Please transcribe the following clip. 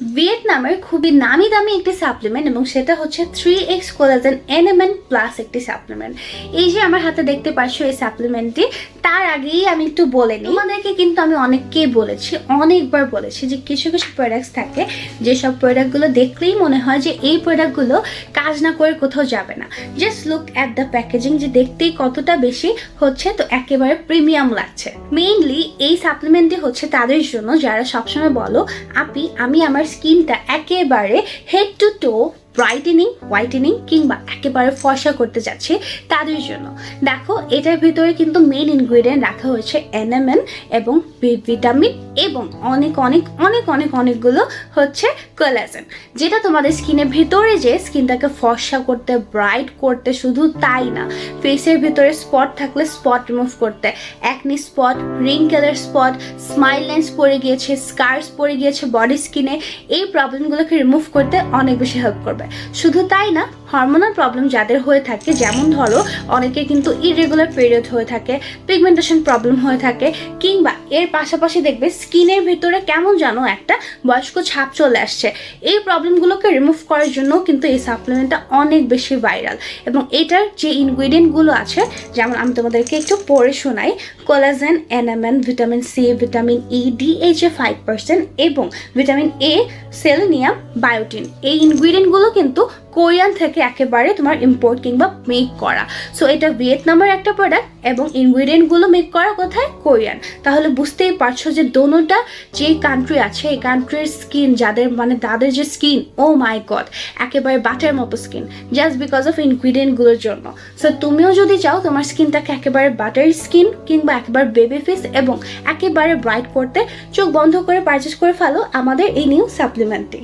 ভিয়েতনামের খুবই নামি দামি একটি সাপ্লিমেন্ট এবং সেটা হচ্ছে three X collagen NMN plus একটি সাপ্লিমেন্ট এই যে আমার হাতে দেখতে পাচ্ছ এই সাপ্লিমেন্টটি তার আগেই আমি একটু বলে নিই। তোমাদেরকে কিন্তু আমি অনেককেই বলেছি, অনেকবার বলেছি যে কিছু কিছু প্রোডাক্টস থাকে যেসব প্রোডাক্টগুলো দেখলেই মনে হয় যে এই প্রোডাক্টগুলো কাজ না করে কোথাও যাবে না। Just look at the packaging যে দেখতেই কতটা বেশি হচ্ছে, তো একেবারে প্রিমিয়াম লাগছে। মেইনলি এই সাপ্লিমেন্টটি হচ্ছে তাদের জন্য, যারা সবসময় বলো, আপি, আমি আমার স্কিনটা একেবারে head to toe brightening whitening কিংবা একেবারে ফর্সা করতে যাচ্ছি তাদের জন্য। দেখো, এটার ভিতরে কিন্তু মেইন ইনগ্রিডিয়েন্ট রাখা হয়েছে এনএমএন এবং ভিটামিন এবং অনেক অনেক অনেক অনেক, অনেকগুলো হচ্ছে কোলাজেন যেটা তোমাদের স্কিনের ভিতরে যে স্কিনটাকে ফর্সা করতে ব্রাইট করতে শুধু তাই না ফেসের ভিতরে স্পট থাকলে স্পট রিমুভ করতে। একনি স্পট রিঙ্কেলের স্পট স্মাইল লাইন্স পড়ে গিয়েছে স্কার্স পড়ে গিয়েছে বডি স্কিনে এই প্রবলেমগুলোকে রিমুভ করতে অনেক বেশি হেল্প করবে। শুধু তাই না হরমোনাল প্রবলেম যাদের হয়ে থাকে, যেমন ধরো অনেকে কিন্তু ইরেগুলার পিরিয়ড হয়ে থাকে পিগমেন্টেশন প্রবলেম হয়ে থাকে, কিংবা এর পাশাপাশি দেখবে স্কিনের ভিতরে কেমন যেন একটা বয়স্ক ছাপ চলে আসছে। এই প্রবলেমগুলোকে রিমুভ করার জন্য কিন্তু এই সাপ্লিমেন্টটা অনেক বেশি ভাইরাল এবং এটার যে ইনগ্রিডিয়েন্টগুলো আছে, যেমন আমি তোমাদেরকে একটু পড়ে শোনাই collagen NMN vitamin C vitamin E DHA five percent এবং ভিটামিন এ সেলেনিয়াম বায়োটিন এই ইনগ্রিডিয়েন্টগুলো কিন্তু কোরিয়ান থেকে একেবারে তোমার ইম্পোর্ট কিংবা মেক করা। সো এটা ভিয়েতনামের একটা প্রোডাক্ট এবং ইনগ্রিডিয়েন্টগুলো মেক করা কোথায়? কোরিয়ান। তাহলে বুঝতেই পারছ যে দোনোটা যে কান্ট্রি আছে, এই কান্ট্রির স্কিন যাদের মানে তাদের যে স্কিন ও মাই গড একেবারে বাটার মতো স্কিন জাস্ট বিকজ অফ ইনগ্রিডিয়েন্টগুলোর জন্য। সো তুমিও যদি চাও তোমার স্কিনটাকে একেবারে বাটার স্কিন কিংবা একেবারে বেবি ফেস এবং একেবারে ব্রাইট করতে, চোখ বন্ধ করে পারচেস করে ফেলো আমাদের এই নিউ সাপ্লিমেন্টটি